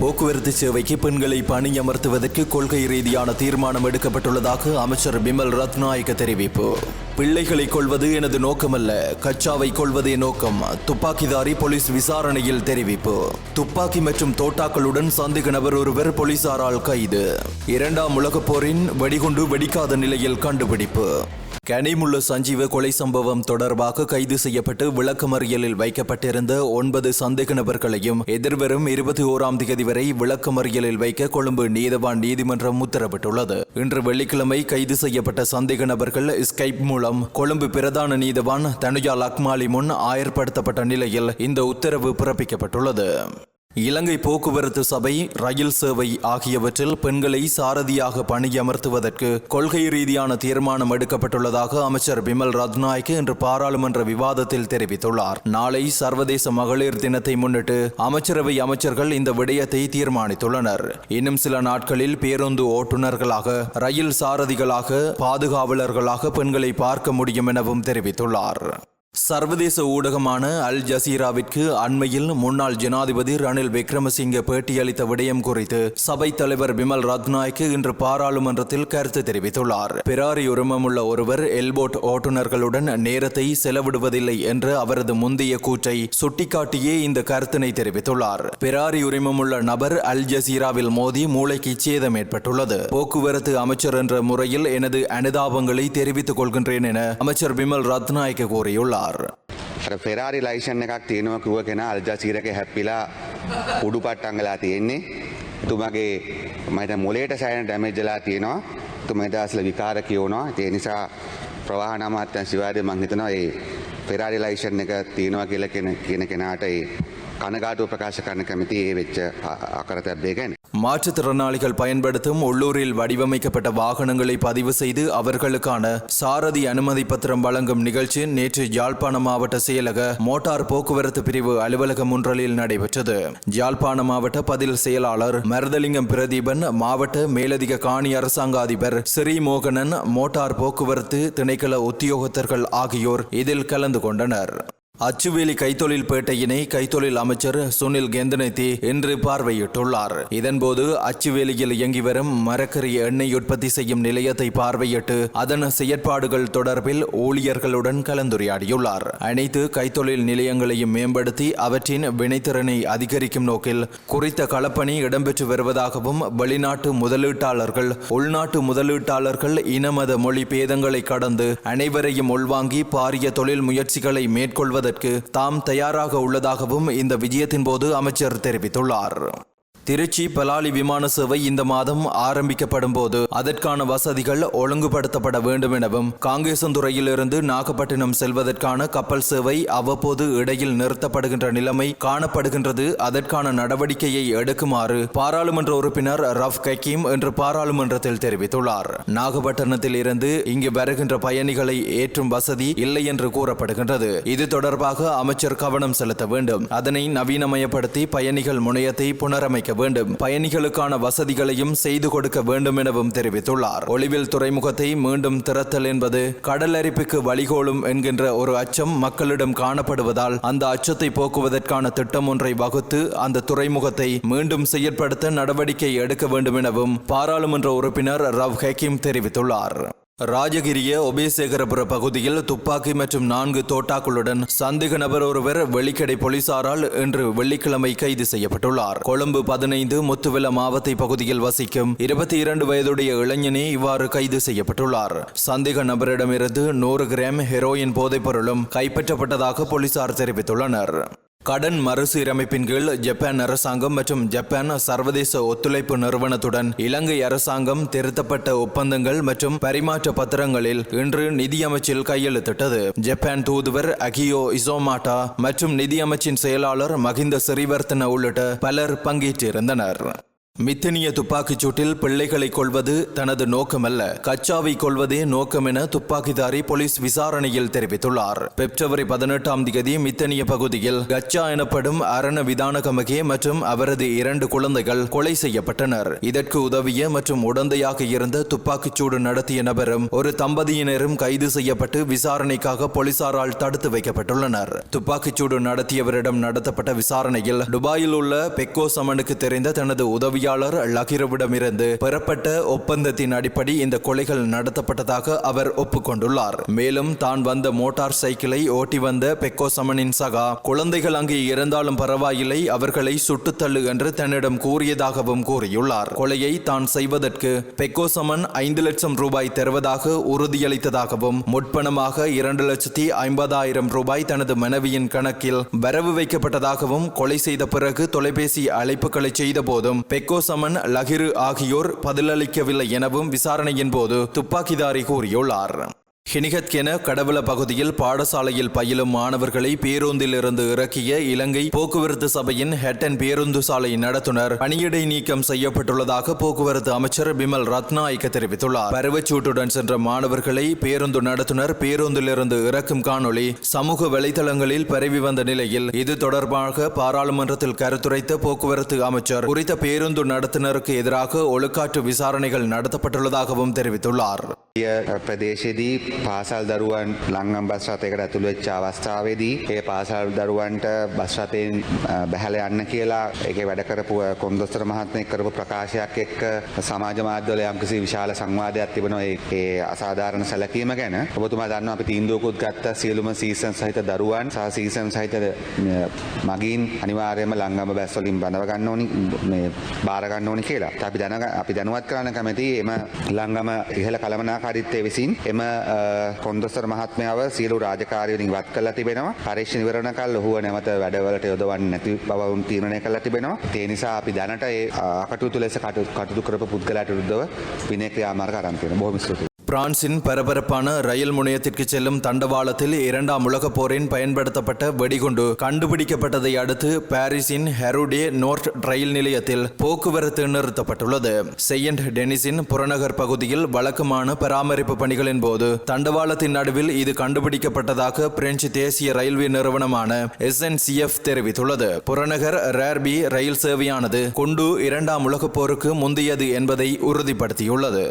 போக்குவரத்து சேவைக்கு பெண்களை பணியமர்த்துவதற்கு கொள்கை ரீதியான தீர்மானம் எடுக்கப்பட்டுள்ளதாக அமைச்சர் பிமல் ரத்நாயக்க தெரிவிப்பு. பிள்ளைகளை கொள்வது எனது நோக்கமல்ல. கச்சாவை கொள்வதே நோக்கம். துப்பாக்கிதாரி போலீஸ் விசாரணையில் தெரிவிப்பு. துப்பாக்கி மற்றும் தோட்டாக்களுடன் சந்தேக நபர் ஒருவர் போலீசாரால் கைது. இரண்டாம் உலகப் போரின் வெடிகுண்டு வெடிக்காத நிலையில் கண்டுபிடிப்பு. கனிமுள்ள சஞ்சீவ கொலை சம்பவம் தொடர்பாக கைது செய்யப்பட்டு விளக்கமறியலில் வைக்கப்பட்டிருந்த ஒன்பது சந்தேக நபர்களையும் எதிர்வரும் இருபத்தி ஓராம் தேதி வரை விளக்கமறியலில் வைக்க கொழும்பு நீதவான் நீதிமன்றம் உத்தரவிட்டுள்ளது. இன்று வெள்ளிக்கிழமை கைது செய்யப்பட்ட சந்தேக நபர்கள் ஸ்கைப் மூலம் கொழும்பு பிரதான நீதவான் தனுஜா லக்மாலி முன் ஆயர்படுத்தப்பட்ட நிலையில் இந்த உத்தரவு பிறப்பிக்கப்பட்டுள்ளது. இலங்கை போக்குவரத்து சபை ரயில் சேவை ஆகியவற்றில் பெண்களை சாரதியாக பணியமர்த்துவதற்கு கொள்கை ரீதியான தீர்மானம் எடுக்கப்பட்டுள்ளதாக அமைச்சர் பிமல் ரத்நாய்க்கு இன்று பாராளுமன்ற விவாதத்தில் தெரிவித்துள்ளார். நாளை சர்வதேச மகளிர் தினத்தை முன்னிட்டு அமைச்சரவை அமைச்சர்கள் இந்த விடயத்தை தீர்மானித்துள்ளனர். இன்னும் சில நாட்களில் பேருந்து ஓட்டுநர்களாக ரயில் சாரதிகளாக பாதுகாவலர்களாக பெண்களை பார்க்க முடியும் எனவும் தெரிவித்துள்ளார். சர்வதேச ஊடகமான அல் ஜசீராவிற்கு அண்மையில் முன்னாள் ஜனாதிபதி ரணில் விக்ரமசிங்க பேட்டியளித்த விடயம் குறித்து சபை தலைவர் பிமல் ரத்நாய்க்கு இன்று பாராளுமன்றத்தில் கருத்து தெரிவித்துள்ளார். பிராரி உரிமமுள்ள ஒருவர் எல்போட் ஓட்டுநர்களுடன் நேரத்தை செலவிடுவதில்லை என்ற அவரது முந்தைய கூற்றை சுட்டிக்காட்டியே இந்த கருத்தினை தெரிவித்துள்ளார். பிராரி உரிமமுள்ள நபர் அல் ஜசீராவில் மோதி மூளைக்கு சேதம் ஏற்பட்டுள்ளது. போக்குவரத்து அமைச்சர் என்ற முறையில் எனது அனுதாபங்களை தெரிவித்துக் கொள்கின்றேன் என அமைச்சர் பிமல் ரத்நாயக்க கூறியுள்ளார். අර ෆෙරාරි ලයිෂන් එකක් තියෙනවා කිව්ව කෙනා අල්ජසීරක හැප්පිලා උඩු පට්ටංගලා තියෙන්නේ. තුමගේ මට මොලේට සෑන ඩැමේජලා තියෙනවා. තුම දස්ල විකාර කියවනවා. ඒ නිසා ප්‍රවාහන අමාත්‍යන් සිවාදය මංහිතනවා ඒ පෙරාරි ලයිෂන් එක තියෙනවා කියල කෙන කියන කෙනාට ඒ කනගාටුව ප්‍රකාශ කරන කැමති ඒ වෙච්ච අකරතැබ්බේ ගැන. மாற்றுத்திறனாளிகள் பயன்படுத்தும் உள்ளூரில் வடிவமைக்கப்பட்ட வாகனங்களை பதிவு செய்து அவர்களுக்கான சாரதி அனுமதி பத்திரம் வழங்கும் நிகழ்ச்சி நேற்று யாழ்ப்பாண மாவட்ட செயலக மோட்டார் போக்குவரத்து பிரிவு அலுவலகம் ஒன்றலில் நடைபெற்றது யாழ்ப்பாண மாவட்ட பதில் செயலாளர் மருதலிங்கம் பிரதீபன் மாவட்ட மேலதிக காணி அரசாங்க அதிபர் ஸ்ரீமோகனன் மோட்டார் போக்குவரத்து திணைக்கள உத்தியோகத்தர்கள் ஆகியோர் இதில் கலந்து கொண்டனர் அச்சுவேலி கைத்தொழில் பேட்டையினை கைத்தொழில் அமைச்சர் சுனில் கெந்தனத்தி இன்று பார்வையிட்டுள்ளார். இதன்போது அச்சுவேலியில் இயங்கி வரும் மரக்கறி எண்ணெய் உற்பத்தி செய்யும் நிலையத்தை பார்வையிட்டு அதன் செயற்பாடுகள் தொடர்பில் ஊழியர்களுடன் கலந்துரையாடியுள்ளார். அனைத்து கைத்தொழில் நிலையங்களையும் மேம்படுத்தி அவற்றின் வினைத்திறனை அதிகரிக்கும் நோக்கில் குறித்த களப்பணி இடம்பெற்று வருவதாகவும் வெளிநாட்டு முதலீட்டாளர்கள் உள்நாட்டு முதலீட்டாளர்கள் இனமத மொழி பேதங்களை கடந்து அனைவரையும் உள்வாங்கி பாரிய தொழில் முயற்சிகளை மேற்கொள்வது செய்வதற்கு தாம் தயாராக உள்ளதாகவும் இந்த விஜயத்தின் போது அமைச்சர் தெரிவித்துள்ளார். திருச்சி பலாலி விமான சேவை இந்த மாதம் ஆரம்பிக்கப்படும் போது அதற்கான வசதிகள் ஒழுங்குபடுத்தப்பட வேண்டும் எனவும் காங்கேசந்துறையிலிருந்து நாகப்பட்டினம் செல்வதற்கான கப்பல் சேவை அவ்வப்போது இடையில் நிறுத்தப்படுகின்ற நிலைமை காணப்படுகின்றது. அதற்கான நடவடிக்கையை எடுக்குமாறு பாராளுமன்ற உறுப்பினர் ரஃப் கக்கீம் இன்று பாராளுமன்றத்தில் தெரிவித்துள்ளார். நாகப்பட்டினத்தில் இருந்து இங்கு வருகின்ற பயணிகளை ஏற்றும் வசதி இல்லை என்று கூறப்படுகின்றது. இது தொடர்பாக அமைச்சர் கவனம் செலுத்த வேண்டும். அதனை நவீனமயப்படுத்தி பயணிகள் முனையத்தை புனரமைக்க வேண்டும். பயணிகளுக்கான வசதிகளையும் செய்து கொடுக்க வேண்டும் எனவும் தெரிவித்துள்ளார். ஒளிவில் துறைமுகத்தை மீண்டும் திறத்தல் என்பது கடலரிப்புக்கு வழிகோலும் என்கின்ற ஒரு அச்சம் மக்களிடம் காணப்படுவதால் அந்த அச்சத்தை போக்குவதற்கான திட்டம் ஒன்றை வகுத்து அந்த துறைமுகத்தை மீண்டும் செயற்படுத்த நடவடிக்கை எடுக்க வேண்டும் எனவும் பாராளுமன்ற உறுப்பினர் ரவ் ஹக்கீம் தெரிவித்துள்ளார். ராஜகிரிய ஒபேசேகரபுர பகுதியில் துப்பாக்கி மற்றும் நான்கு தோட்டாக்களுடன் சந்தேக நபர் ஒருவர் வெள்ளிக்கடை போலீசாரால் இன்று வெள்ளிக்கிழமை கைது செய்யப்பட்டுள்ளார். கொழும்பு பதினைந்து முத்துவெல மாவத்தை பகுதியில் வசிக்கும் இருபத்தி இரண்டு வயதுடைய இளைஞனே இவ்வாறு கைது செய்யப்பட்டுள்ளார். சந்தேக நபரிடமிருந்து நூறு கிராம் ஹெரோயின் போதைப் பொருளும் கைப்பற்றப்பட்டதாக போலீசார் தெரிவித்துள்ளனர். கடன் மறுசீரமைப்பின் கீழ் ஜப்பான் அரசாங்கம் மற்றும் ஜப்பான் சர்வதேச ஒத்துழைப்பு நிறுவனத்துடன் இலங்கை அரசாங்கம் திருத்தப்பட்ட ஒப்பந்தங்கள் மற்றும் பரிமாற்ற பத்திரங்களில் இன்று நிதியமைச்சில் கையெழுத்திட்டது. ஜப்பான் தூதுவர் அகியோ இசோமாட்டா மற்றும் நிதியமைச்சின் செயலாளர் மகிந்த சிறிவர்த்தன உள்ளிட்ட பலர் பங்கேற்றிருந்தனர். மித்தனிய துப்பாக்கிச் சூட்டில் பிள்ளைகளை கொள்வது தனது நோக்கமல்ல. கச்சாவை கொள்வதே நோக்கம் என துப்பாக்கிதாரி போலீஸ் விசாரணையில் தெரிவித்துள்ளார். பிப்ரவரி பதினெட்டாம் தேதி மித்தனிய பகுதியில் கச்சா எனப்படும் அரண விதானகமகே மற்றும் அவரது இரண்டு குழந்தைகள் கொலை செய்யப்பட்டனர். இதற்கு உதவிய மற்றும் உடந்தையாக இருந்த துப்பாக்கிச் சூடு நடத்திய நபரும் ஒரு தம்பதியினரும் கைது செய்யப்பட்டு விசாரணைக்காக போலீசாரால் தடுத்து வைக்கப்பட்டுள்ளனர். துப்பாக்கிச் சூடு நடத்தியவரிடம் நடத்தப்பட்ட விசாரணையில் துபாயில் உள்ள பெக்கோ சமனுக்கு தெரிந்த தனது பொறியாளர் லகிரவிடமிருந்து பெறப்பட்ட ஒப்பந்தத்தின் அடிப்படை இந்த கொலைகள் நடத்தப்பட்டதாக அவர் ஒப்புக்கொண்டுள்ளார். மேலும் தான் வந்த மோட்டார் சைக்கிளை ஓட்டி வந்த பெக்கோ சமனின் சகா குழந்தைகள் அங்கே இருந்தாலும் பரவாயில்லை அவர்களை சுட்டுத்தள்ளு என்று தன்னிடம் கூறியதாகவும் கூறியுள்ளார். கொலையை தான் செய்வதற்கு பெக்கோ சமன் ஐந்து லட்சம் ரூபாய் தருவதாக உறுதியளித்ததாகவும் முற்பணமாக இரண்டு லட்சத்தி ஐம்பதாயிரம் ரூபாய் தனது மனைவியின் கணக்கில் வரவு வைக்கப்பட்டதாகவும் கொலை செய்த பிறகு தொலைபேசி அழைப்புகளை செய்த போதும் பெக்கோ சமன் லகிரு ஆகியோர் பதிலளிக்கவில்லை எனவும் விசாரணையின் போது துப்பாக்கிதாரி கூறியுள்ளார். ஹினிகத்கென கடவுள பகுதியில் பாடசாலையில் பயிலும் மாணவர்களை பேருந்திலிருந்து இறக்கிய இலங்கை போக்குவரத்து சபையின் ஹெட்டன் பேருந்து சாலை நடத்துனர். பணியிடை நீக்கம் செய்யப்பட்டுள்ளதாக போக்குவரத்து அமைச்சர் பிமல் ரத்னாயக்க தெரிவித்துள்ளார். பருவச்சூட்டுடன் சென்ற மாணவர்களை பேருந்து நடத்துனர் பேருந்திலிருந்து இறக்கும் காணொளி சமூக வலைதளங்களில் பரவி வந்த நிலையில் இது தொடர்பாக பாராளுமன்றத்தில் கருத்துரைத்த போக்குவரத்து அமைச்சர் குறித்த பேருந்து நடத்துனருக்கு எதிராக ஒழுக்காற்று விசாரணைகள் நடத்தப்பட்டுள்ளதாகவும் தெரிவித்துள்ளார். ප්‍රදේශයේදී පාසල් දරුවන් ලංගම් බස් රථයකට ඇතුළු වෙච්ච අවස්ථාවේදී ඒ පාසල් දරුවන්ට බස් රථයෙන් අ, බැහැල යන්න කියලා ඒකේ වැඩ කරපු අ, කොන්දොස්තර මහත්මයෙක් කරපු ප්‍රකාශයක් එක්ක සමාජ මාධ්‍යවල යම්කිසි විශාල සංවාදයක් තිබෙනවා ඒ ඒ අසාධාරණ සැලකීම ගැන. ඔබතුමා දන්නවා අපි තීන්දුවකුත් ගත්ත සියලුම සීසන් සහිත දරුවන්. සහ සීසන් සහිත අ, මගීන් අනිවාර්යයෙන්ම ලංගම බැස් වලින් බඳව ගන්න ඕනි මේ බාර ගන්න ඕනි කියලා. අපි දැන අපි දැනුවත් කරන්න කැමති එම ලංගම ඉහළ කළමනාකාරීත්වය විසින් එම අ, කොන්දොස්තර මහත්මයාව සියලු රාජකාරියලින් ඉවත් කරලා තිබෙනවා. පරීක්ෂණ ඉවර වෙනකල් ඔහුව නැවත වැඩවලට යොදවන්නේ නැති බව වුන් තීරණය කරලා තිබෙනවා. ඒ නිසා අපි දැනට ඒ අ, කටයුතු ලෙස කටයුතු කටයුතු කරපු පුද්ගලයාට විරුද්ධව විනය ක්‍රියාමාර්ග ආරම්භ කරනවා. බොහොම ස්තුතියි. பிரான்சின் பரபரப்பான ரயில் முனையத்திற்கு செல்லும் தண்டவாளத்தில் இரண்டாம் உலகப் போரின் பயன்படுத்தப்பட்ட வெடிகுண்டு கண்டுபிடிக்கப்பட்டதை அடுத்து பாரிஸின் ஹெருடே நோர்ட் ரயில் நிலையத்தில் போக்குவரத்து நிறுத்தப்பட்டுள்ளது. செயின்ட் டெனிஸின் புறநகர் பகுதியில் வழக்கமான பராமரிப்பு பணிகளின் போது தண்டவாளத்தின் நடுவில் இது கண்டுபிடிக்கப்பட்டதாக பிரெஞ்சு தேசிய ரயில்வே நிறுவனமான எஸ்என்சிஎஃப் தெரிவித்துள்ளது. புறநகர் ரேர்பி ரயில் சேவையானது குண்டு இரண்டாம் உலகப் போருக்கு முந்தையது என்பதை உறுதிப்படுத்தியுள்ளது.